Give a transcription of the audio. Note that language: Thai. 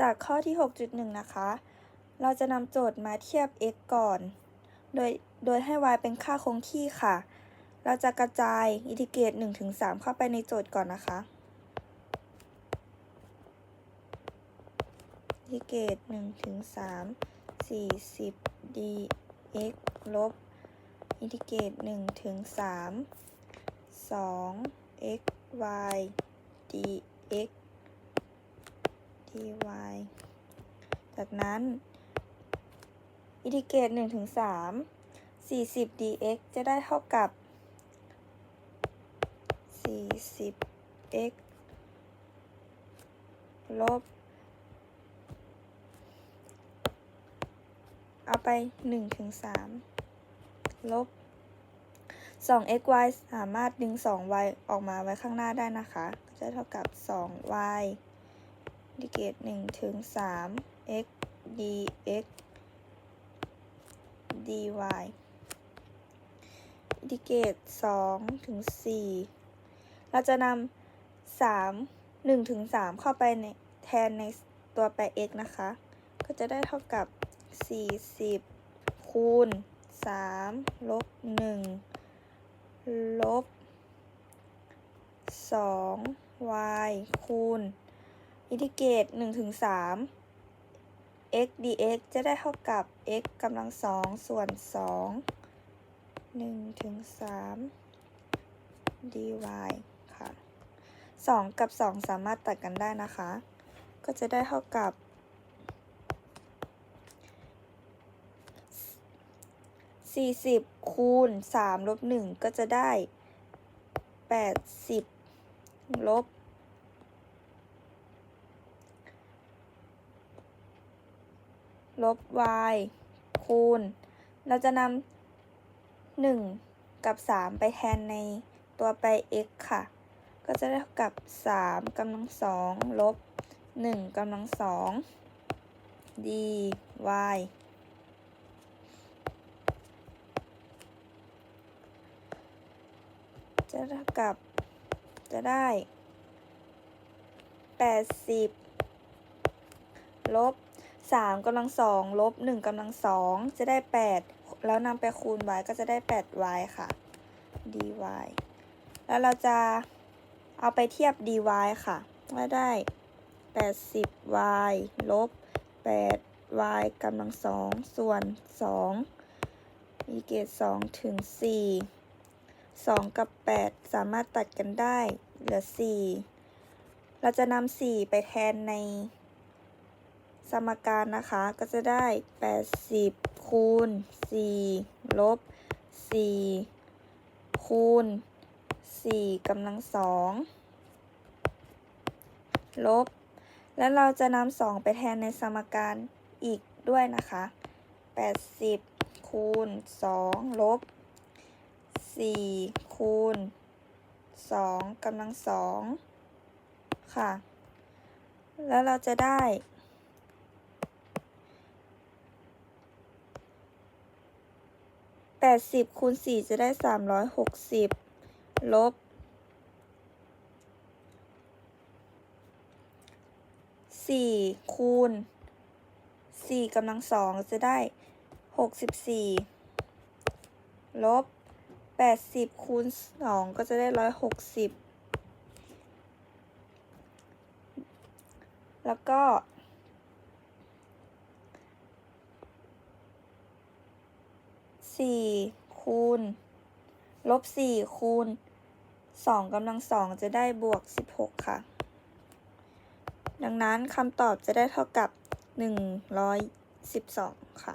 จากข้อที่ 6.1 นะคะ เราจะนำโจทย์มาเทียบ x ก่อน โดย โดยให้ y เป็นค่าคงที่ค่ะ เราจะกระจายอินทิเกรต1ถึง3เข้าไปในโจทย์ก่อนนะคะ อินทิเกรต1ถึง3 40 dx ลบ อินทิเกรต1ถึง3 2 x y dx y จากนั้นอินทิเกรต1ถึง3 40 dx จะได้เท่ากับ 40 x ลบ เอาไป1ถึง3ลบ 2xy สามารถดึง 2y ออกมาไว้ข้างหน้าได้นะคะ จะเท่ากับ 2y อินทิเกรต1ถึง3 x dx dy อิติเกรต2ถึง4เราจะนำ3 1ถึง3เข้าไปในแทนในตัวแปร x นะคะ ก็จะได้เท่ากับ40คูณ3ลบ1ลบ 2y คูณ อินทิเกรต1ถึง3 x dx จะได้เท่ากับ x กำลังสองส่วน2 1ถึง3 dy ค่ะ2กับ2สามารถตัดกันได้นะคะ ก็จะได้เท่ากับ40คูณ3ลบ1ก็จะได้80ลบ ลบ y คูณ เราจะนำ1กับ 3 ไปแทนในตัวแปร x ค่ะ ก็จะได้กับ 3กำลังสองลบ 1กำลังสอง dy จะเท่ากับ จะได้ 80 ลบ 3กำลังสองลบ1กำลังสองจะได้8แล้วนำไปคูณ y ก็จะได้ 8y ค่ะ dy แล้วเราจะเอาไปเทียบ dy ค่ะว่าได้ 80y ลบ 8y กำลังสองส่วน2มีเกรด2ถึง4 2กับ8สามารถตัดกันได้เหลือ4เราจะนำ4ไปแทนใน สมการนะคะก็จะได้ 80 คูณ 4 ลบ 4 คูณ 4กำลังสองลบ แล้วเราจะนำ2ไปแทนในสมการอีกด้วยนะคะ 80 คูณ 2 ลบ 4 คูณ 2กำลังสองค่ะ แล้วเราจะได้ 80คูณ4จะได้ 360 ลบ 4 คูณ 4กำลังสองจะได้ 64 ลบ 80คูณ2ก็จะได้ 160 แล้วก็ สี่คูณลบสี่คูณสองกำลังสองจะได้บวกสิบหกค่ะ ดังนั้นคำตอบจะได้เท่ากับหนึ่งร้อยสิบสองค่ะ